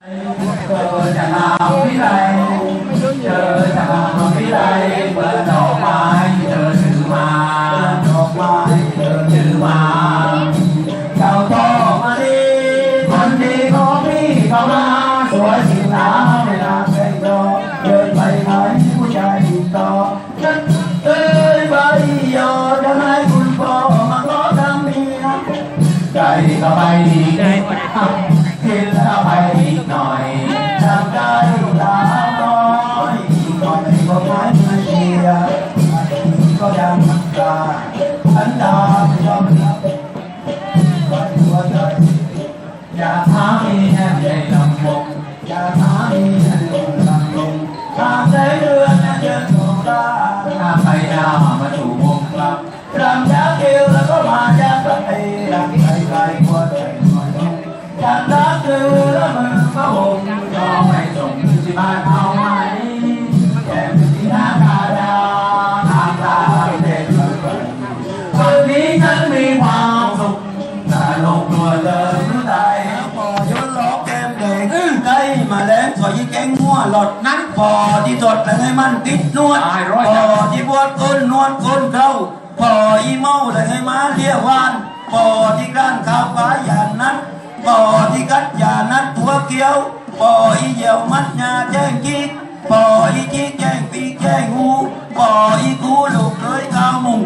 chẳng hạn biết đây chẳng hạn biết đây I am. หลดนั้นพอที่ตดแล้วให้มันติดนวดตาอพอที่ปวดก้นนวดก้นเข้าพออีเมาแล้วให้มาเลี้ยวานพอที่กั้นข้าวปลาอย่างนั้นพอที่กัดอย่านั้นทัวเกี้ยวพออีเหยี่ยวมัดงาแจ้งกิ๊กพออีกิ๊กแจ้งปีแจ้งหูพออีกูหลุดเลยข้าวมุง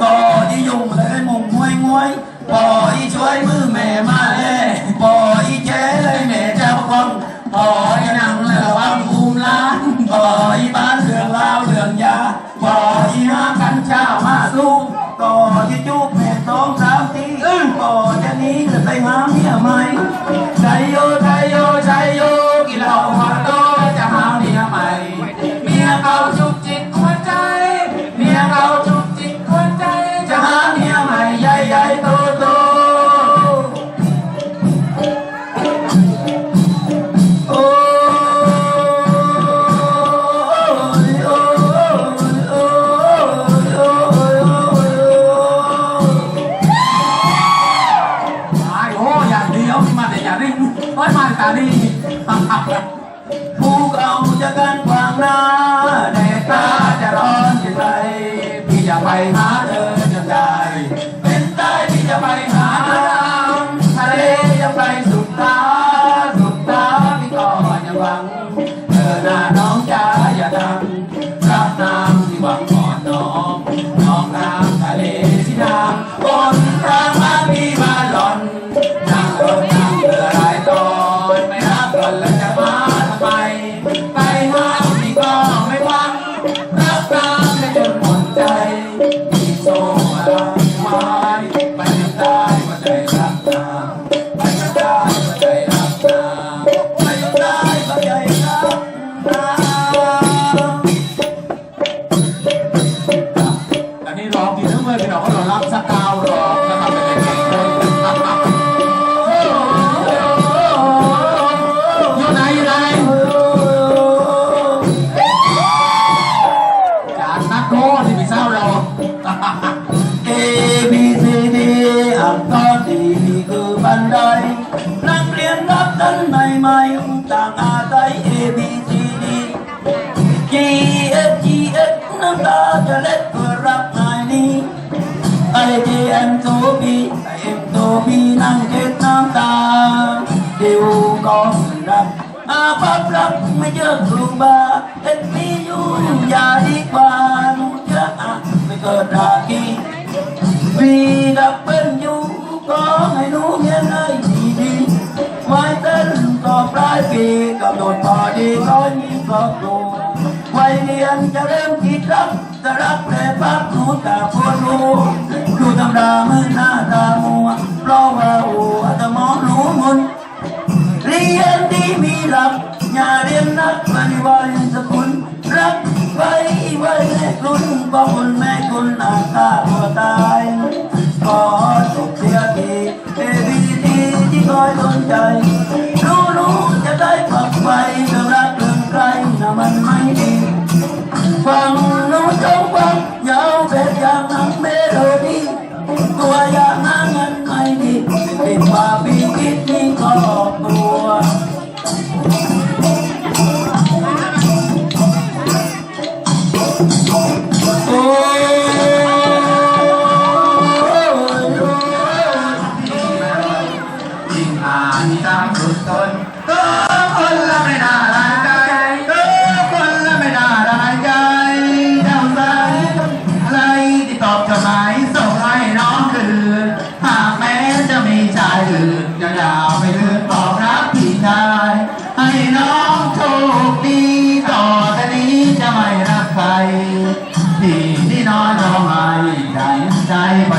ก็ที่ยุงแล้ให้มุงงวยงวยพออีช่วยมือแม่มาเล่พออีแจ้เลยแม่เจ้าฟังพอ พี่นั่งเก็บน้ำตาเดี๋ยวก็รับมาภัพรับไม่เจอครูบาเป็นพี่อยู่อย่าดีกว่าหนูจะอาไม่เกิดรากีวีดับเป็นอยู่ก็ให้หนูเงียได้ดีดีไว้เต้นก็ปลายปีกำหนดพอดีก็มีครอบครัวไว้เรียนจะเริ่มคิดรับ รักแพ้พักหนูตาโคตรู้ดูตำรามือหน้าตามัวเพราะว่าอูอาตมองรู้มุนเรียนดีมีหลักอย่าเรียนนักปฏิวัติสกุลรักไว้ไว้แม่คุณบ่คุณแม่คุณอาตาตัวตายขอจบเสียทีเอวีดีที่คอยสนใจ มาพิชิตมีครอบครัว die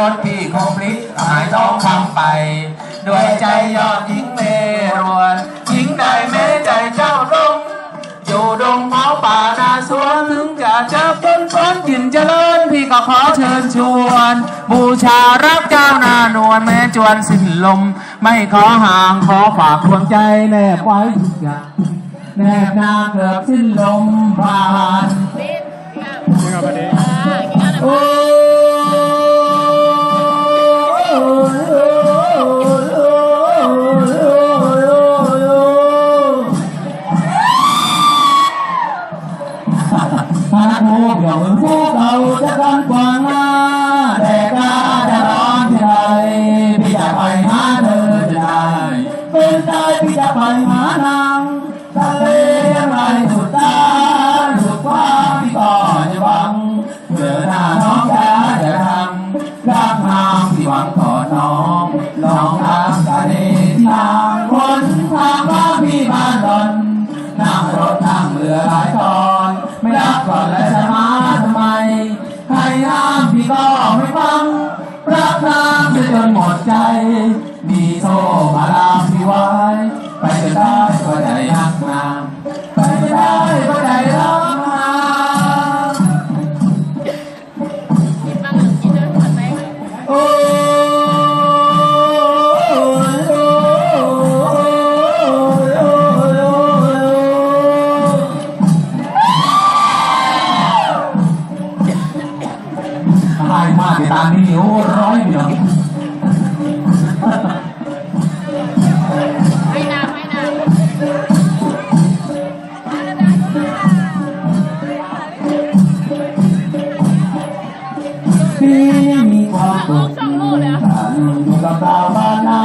รถพี่คงพลิกหายต้องคำไป ด้วยใจยอดทิ้งเมรวนทิ้งได้แม้ใจเจ้าลงอยู่ดงเผาป่านาสวนถึงจะเจะต้นฝนกินเจริญพี่ก็ขอเชิญชวน บูชารักเจ้านานวลแม้จวนสิ้นลม ไม่ขอห่างขอฝากดวงใจแนบไว้ทุกอย่างแนบนาเกือบสิ้นลมผ่านโอ้ พนักพวกงราพวกเขาจะกันกว่างแต่ก้าจะร้อนที่ไรพี่จะไปหาเธอจะได้เป็นใจพี่จะไปหานาง ตานี่ยเดียวไม่ามมีความสุขฉันอยู่กับเรามานา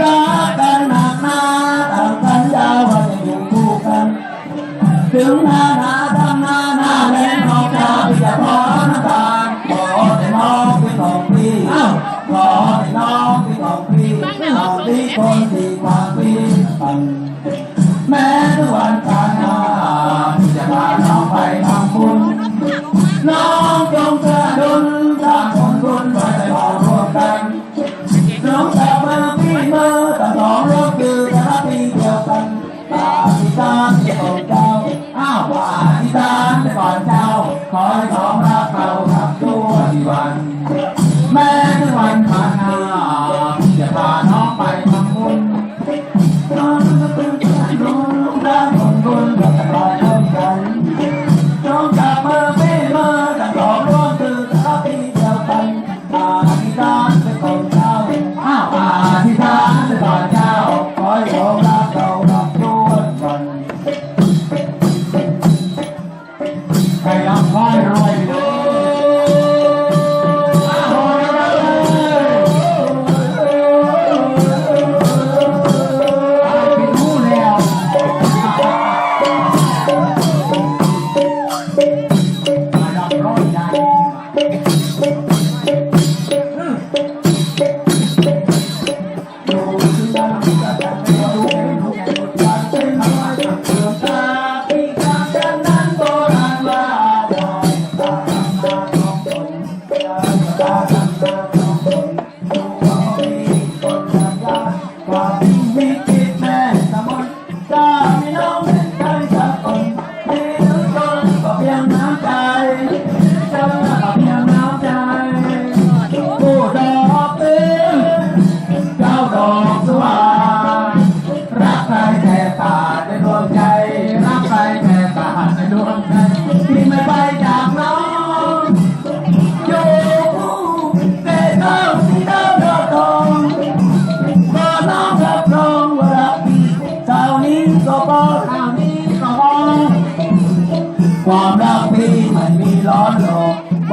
รักกันนันาต่กันยาววันยักันถึงหน้าหนาทำหน้า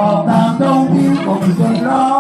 บอกตามตรงผิวผมจนร้อน